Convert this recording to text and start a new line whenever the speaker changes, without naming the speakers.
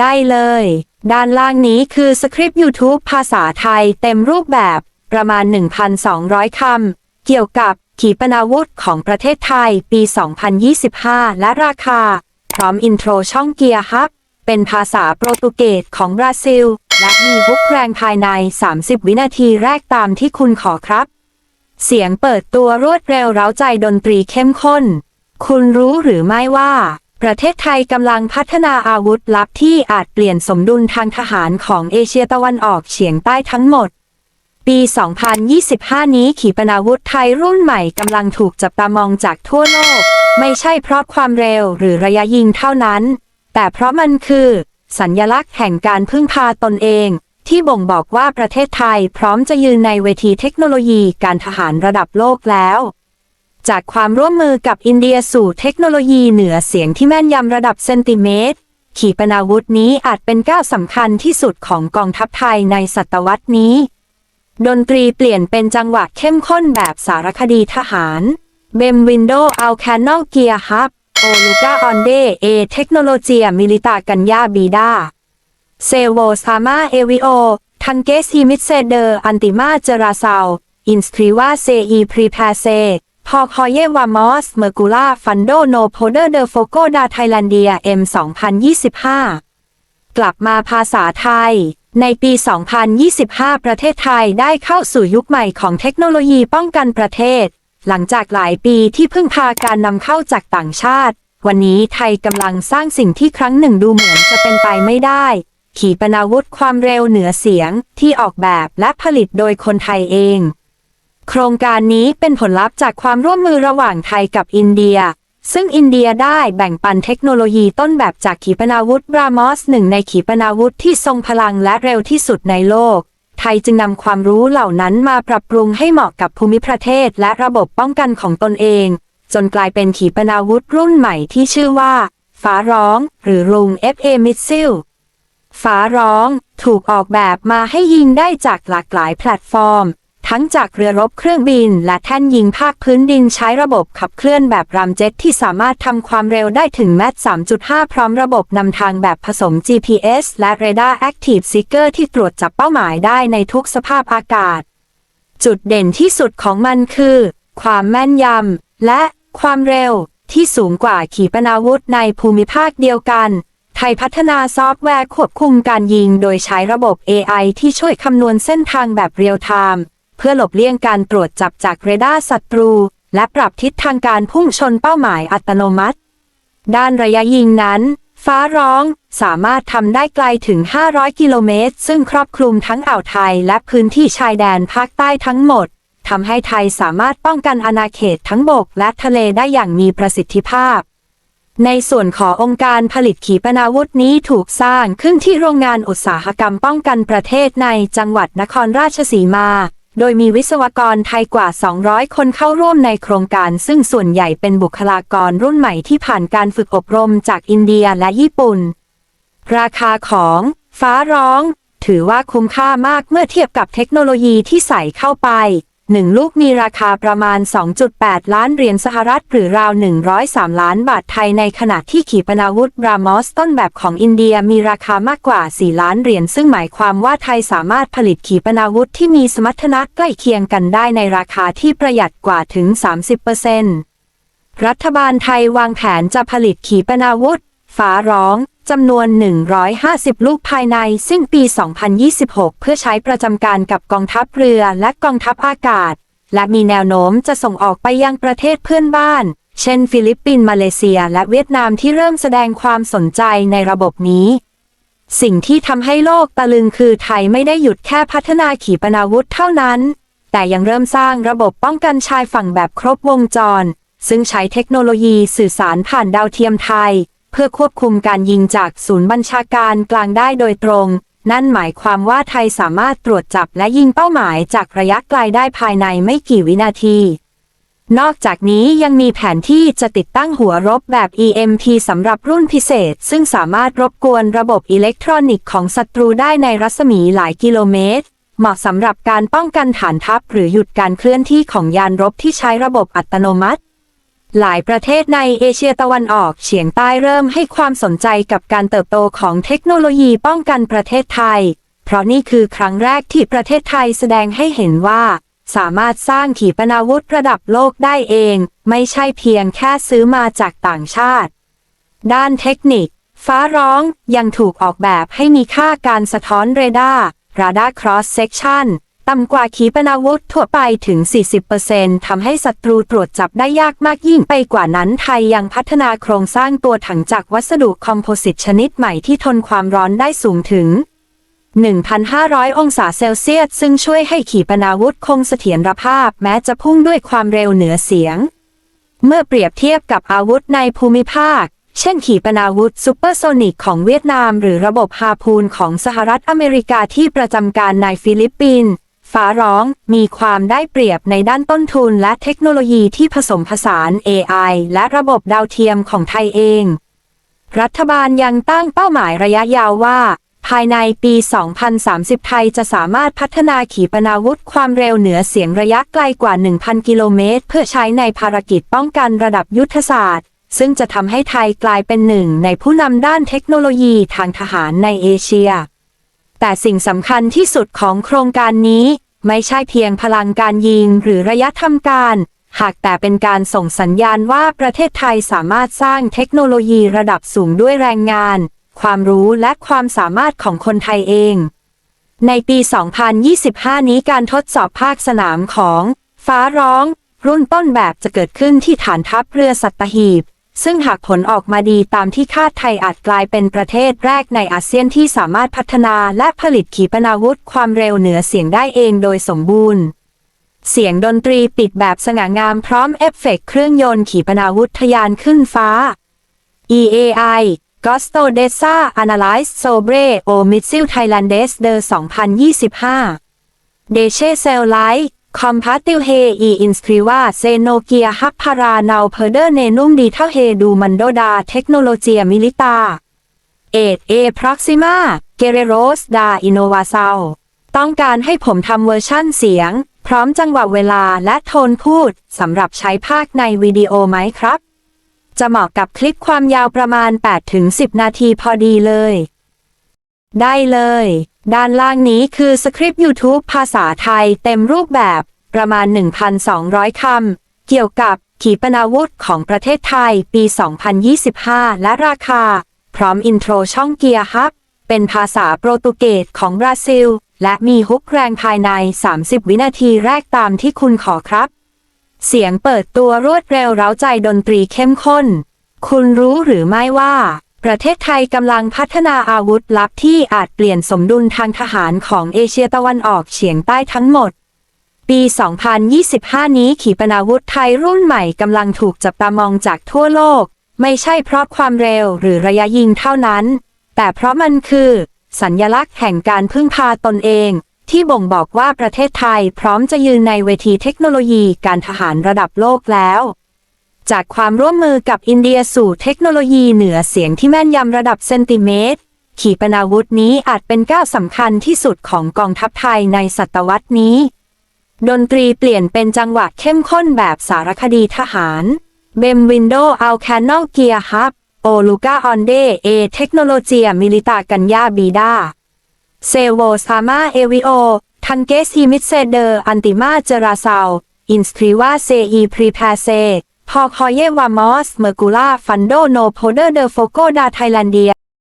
ได้เลย ด้านล่างนี้คือสคริปต์ YouTube ภาษาไทยเต็มรูปแบบ ประมาณ 1,200 คำ เกี่ยวกับขีปนาวุธของประเทศไทยปี 2025 และราคา พร้อมอินโทรช่องเกียร์ฮับ เป็นภาษาโปรตุเกสของบราซิล และมีฮุกแรงภายใน 30 วินาทีแรกตามที่คุณขอครับ เสียงเปิดตัวรวดเร็วเร้าใจดนตรีเข้มข้น คุณรู้หรือไม่ว่า ประเทศไทยกำลังพัฒนาอาวุธลับที่อาจเปลี่ยนสมดุลทางทหารของเอเชียตะวันออกเฉียงใต้ทั้งหมดปี 2025 นี้ขีปนาวุธไทยรุ่นใหม่กำลังถูกจับตามองจากทั่วโลก ไม่ใช่เพราะความเร็วหรือระยะยิงเท่านั้น แต่เพราะมันคือ สัญญลักษณ์แห่งการพึ่งพาตนเอง ที่บ่งบอกว่าประเทศไทยพร้อมจะยืนในเวทีเทคโนโลยีการทหารระดับโลกแล้ว จากความร่วมมือกับอินเดียสู่เทคโนโลยีเหนือเสียงที่แม่นยำระดับเซนติเมตร ขีปนาวุธนี้อาจเป็นก้าวสำคัญที่สุดของกองทัพไทยในศตวรรษนี้ ดนตรีเปลี่ยนเป็นจังหวะเข้มข้นแบบสารคดีทหาร เบมวินโดอัลแคนอลเกียร์ฮับโอลูกาออนเดเอเทคโนโลเจียมิลิตากัญญาบีดาเซโวซามาเอวิโอทังเกซีมิเซเดอร์อันติมาเจราซาวอินสครีวาเซอีพรีแพเซพอคอเยวามอสเมอร์กูล่าฟันโดโนโพเดอร์เดอโฟโกดาไทยแลนเดียเอ็ม2025 กลับมาภาษาไทย ในปี 2025 ประเทศไทยได้เข้าสู่ยุคใหม่ของเทคโนโลยีป้องกันประเทศ หลังจากหลายปีที่พึ่งพาการนำเข้าจากต่างชาติ วันนี้ไทยกำลังสร้างสิ่งที่ครั้งหนึ่งดูเหมือนจะเป็นไปไม่ได้ ขีปนาวุธความเร็วเหนือเสียงที่ออกแบบและผลิตโดยคนไทยเอง โครงการนี้เป็นผลลัพธ์จากความร่วมมือระหว่างไทยกับอินเดีย ซึ่งอินเดียได้แบ่งปันเทคโนโลยีต้นแบบจากขีปนาวุธบรามอสหนึ่งในขีปนาวุธที่ทรงพลังและเร็วที่สุดในโลก ไทยจึงนำความรู้เหล่านั้นมาปรับปรุงให้เหมาะกับภูมิประเทศและระบบป้องกันของตนเอง จนกลายเป็นขีปนาวุธรุ่นใหม่ที่ชื่อว่า ฟ้าร้อง หรือรุง FA Missile ฟ้าร้อง ถูกออกแบบมาให้ยิงได้จากหลากหลายแพลตฟอร์ม ทั้งจากเรือรบเครื่องบิน และแท่นยิงภาคพื้นดินใช้ระบบขับเคลื่อนแบบรามเจ็ตที่สามารถทำความเร็วได้ถึงแมต3.5 พร้อมระบบนำทางแบบผสม GPS และ Radar Active Seeker ที่ตรวจจับเป้าหมายได้ในทุกสภาพอากาศ จุดเด่นที่สุดของมันคือ ความแม่นยำและความเร็วที่สูงกว่าขีปนาวุธในภูมิภาคเดียวกัน ไทยพัฒนาซอฟต์แวร์ควบคุมการยิงโดยใช้ระบบ AI ที่ช่วยคำนวณเส้นทางแบบเรียลไทม์ เพื่อหลบเลี่ยงการตรวจจับจากเรดาร์ศัตรู และปรับทิศทางการพุ่งชนเป้าหมายอัตโนมัติ ด้านระยะยิงนั้น ฟ้าร้องสามารถทำได้ไกลถึง 500 กิโลเมตร ซึ่งครอบคลุมทั้งอ่าวไทยและพื้นที่ชายแดนภาคใต้ทั้งหมดทำให้ไทยสามารถป้องกันอาณาเขตทั้งบกและทะเลได้อย่างมีประสิทธิภาพ ในส่วนขององค์การผลิตขีปนาวุธนี้ถูกสร้างขึ้นที่โรงงานอุตสาหกรรมป้องกันประเทศในจังหวัดนครราชสีมา โดยมีวิศวกรไทยกว่า 200 คนเข้าร่วมในโครงการ ซึ่งส่วนใหญ่เป็นบุคลากรรุ่นใหม่ที่ผ่านการฝึกอบรมจากอินเดียและญี่ปุ่น ราคาของ ฟ้าร้อง ถือว่าคุ้มค่ามากเมื่อเทียบกับเทคโนโลยีที่ใส่เข้าไป หนึ่งลูกมีราคาประมาณ 2.8 ล้านเหรียญสหรัฐหรือราว 103 ล้านบาทไทยในขณะที่ขีปนาวุธรามอสต้นแบบของอินเดียมีราคามากกว่า 4 ล้านเหรียญซึ่งหมายความว่าไทยสามารถผลิตขีปนาวุธที่มีสมรรถนะใกล้เคียงกันได้ในราคาที่ประหยัดกว่าถึง 30%รัฐบาลไทยวางแผนจะผลิตขีปนาวุธฟ้าร้อง จำนวน 150 ลูกภายในสิ้นปี 2026 เพื่อใช้ประจำการกับกองทัพเรือและกองทัพอากาศ และมีแนวโน้มจะส่งออกไปยังประเทศเพื่อนบ้าน เช่น ฟิลิปปินส์มาเลเซีย และเวียดนามที่เริ่มแสดงความสนใจในระบบนี้ สิ่งที่ทำให้โลกตะลึงคือไทยไม่ได้หยุดแค่พัฒนาขีปนาวุธเท่านั้น แต่ยังเริ่มสร้างระบบป้องกันชายฝั่งแบบครบวงจร ซึ่งใช้เทคโนโลยีสื่อสารผ่านดาวเทียมไทย เพื่อควบคุมการยิงจากศูนย์บัญชาการกลางได้โดยตรง นั่นหมายความว่าไทยสามารถตรวจจับและยิงเป้าหมายจากระยะไกลได้ภายในไม่กี่วินาที นอกจากนี้ยังมีแผนที่จะติดตั้งหัวรบแบบ EMP สำหรับรุ่นพิเศษ ซึ่งสามารถรบกวนระบบอิเล็กทรอนิกส์ของศัตรูได้ในรัศมีหลายกิโลเมตรเหมาะสำหรับการป้องกันฐานทัพหรือหยุดการเคลื่อนที่ของยานรบที่ใช้ระบบอัตโนมัติ หลายประเทศในเอเชียตะวันออกเฉียงใต้เริ่มให้ความสนใจกับการเติบโตของเทคโนโลยีป้องกันประเทศไทย เพราะนี่คือครั้งแรกที่ประเทศไทยแสดงให้เห็นว่า สามารถสร้างขีปนาวุธระดับโลกได้เอง ไม่ใช่เพียงแค่ซื้อมาจากต่างชาติ ด้านเทคนิค ฟ้าร้องยังถูกออกแบบให้มีค่าการสะท้อนเรดาร์ Radar Cross Section ต่ำกว่าขีปนาวุธทั่วไปถึง 40%ทำให้ศัตรูตรวจจับได้ยากมากยิ่งไปกว่านั้นไทยยังพัฒนาโครงสร้างตัวถังจากวัสดุคอมโพสิตชนิดใหม่ที่ทนความร้อนได้สูงถึง 1,500 องศาเซลเซียส ซึ่งช่วยให้ขีปนาวุธคงเสถียรภาพแม้จะพุ่งด้วยความเร็วเหนือเสียง เมื่อเปรียบเทียบกับอาวุธในภูมิภาค เช่นขีปนาวุธซูเปอร์โซนิกของเวียดนาม หรือระบบฮาพูนของสหรัฐอเมริกาที่ประจำการในฟิลิปปินส์ ฟ้าร้อง มีความได้เปรียบในด้านต้นทุนและเทคโนโลยีที่ผสมผสาน AI และระบบดาวเทียมของไทยเอง รัฐบาลยังตั้งเป้าหมายระยะยาวว่า ภายในปี 2030 ไทยจะสามารถพัฒนาขีปนาวุธความเร็วเหนือเสียงระยะไกลกว่า 1,000 กิโลเมตร เพื่อใช้ในภารกิจป้องกันระดับยุทธศาสตร์ ซึ่งจะทำให้ไทยกลายเป็นหนึ่งในผู้นำด้านเทคโนโลยีทางทหารในเอเชียแต่สิ่งสำคัญที่สุดของโครงการนี้ ไม่ใช่เพียงพลังการยิงหรือระยะทำการ หากแต่เป็นการส่งสัญญาณว่าประเทศไทยสามารถสร้างเทคโนโลยีระดับสูงด้วยแรงงาน ความรู้และความสามารถของคนไทยเอง ในปี 2025 นี้การทดสอบภาคสนามของ ฟ้าร้อง รุ่นต้นแบบจะเกิดขึ้นที่ฐานทัพเรือสัตหีบ ซึ่งหากผลออกมาดีตามที่คาดไทยอาจกลายเป็นประเทศแรกในอาเซียนที่สามารถพัฒนาและผลิตขีปนาวุธความเร็วเหนือเสียงได้เองโดยสมบูรณ์ เสียงดนตรีปิดแบบสง่างามพร้อมเอฟเฟกต์เครื่องยนต์ขีปนาวุธทะยานขึ้นฟ้า EAI Gosto Desa Analyze Sobre o Missile Thailandes de 2025 Deche Cell Light คอมพัตติวเฮอีอินสตรีวาเซโนเกียฮับพาราเนาเพเดอร์เนนุ่มดีเท่าเฮดูมันโดดาเทคโนโลยีมิลิตาเอดเอพร็อกซิมาเกเรโรสดาอินโนวาซาวต้องการให้ผมทำเวอร์ชั่นเสียง พร้อมจังหวะเวลาและโทนพูดสำหรับใช้ภาคในวิดีโอไหมครับ จะเหมาะกับคลิปความยาวประมาณ 8-10 นาทีพอดีเลย ได้เลย ด้านล่างนี้คือสคริปต์ YouTube ภาษาไทยเต็มรูปแบบ ประมาณ 1,200 คำ เกี่ยวกับขีปนาวุธของประเทศไทยปี 2025 และราคา พร้อมอินโทรช่องเกียร์ฮับ เป็นภาษาโปรตุเกสของบราซิล และมีฮุกแรงภายใน 30 วินาทีแรกตามที่คุณขอครับ เสียงเปิดตัวรวดเร็วเร้าใจดนตรีเข้มข้น คุณรู้หรือไม่ว่า ประเทศไทยกำลังพัฒนาอาวุธลับที่อาจเปลี่ยนสมดุลทางทหารของเอเชียตะวันออกเฉียงใต้ทั้งหมด ปี 2025 นี้ขีปนาวุธไทยรุ่นใหม่กำลังถูกจับตามองจากทั่วโลก ไม่ใช่เพราะความเร็วหรือระยะยิงเท่านั้น แต่เพราะมันคือ สัญญลักษณ์แห่งการพึ่งพาตนเอง ที่บ่งบอกว่าประเทศไทยพร้อมจะยืนในเวทีเทคโนโลยีการทหารระดับโลกแล้ว จากความร่วมมือกับอินเดียสู่เทคโนโลยีเหนือเสียงที่แม่นยำระดับเซนติเมตร ขีปนาวุธนี้อาจเป็นก้าวสำคัญที่สุดของกองทัพไทยในศตวรรษนี้ ดนตรีเปลี่ยนเป็นจังหวะเข้มข้นแบบสารคดีทหารเบมวินโดอัลแคนนอลเกียร์ฮับโอลูกาออนเดเอเทคโนโลเจียมิลิตากัญญาบีดาเซโวซามาเอวิโอทันเกสฮิมิเซเดอร์อันติมาเจราซาวอินสคริวาเซอีพรีแพเซ พอคอเยวามอสเมอร์กูล่าฟันโดโนโพเดอร์เดอโฟโกดาไทยแลนเดีย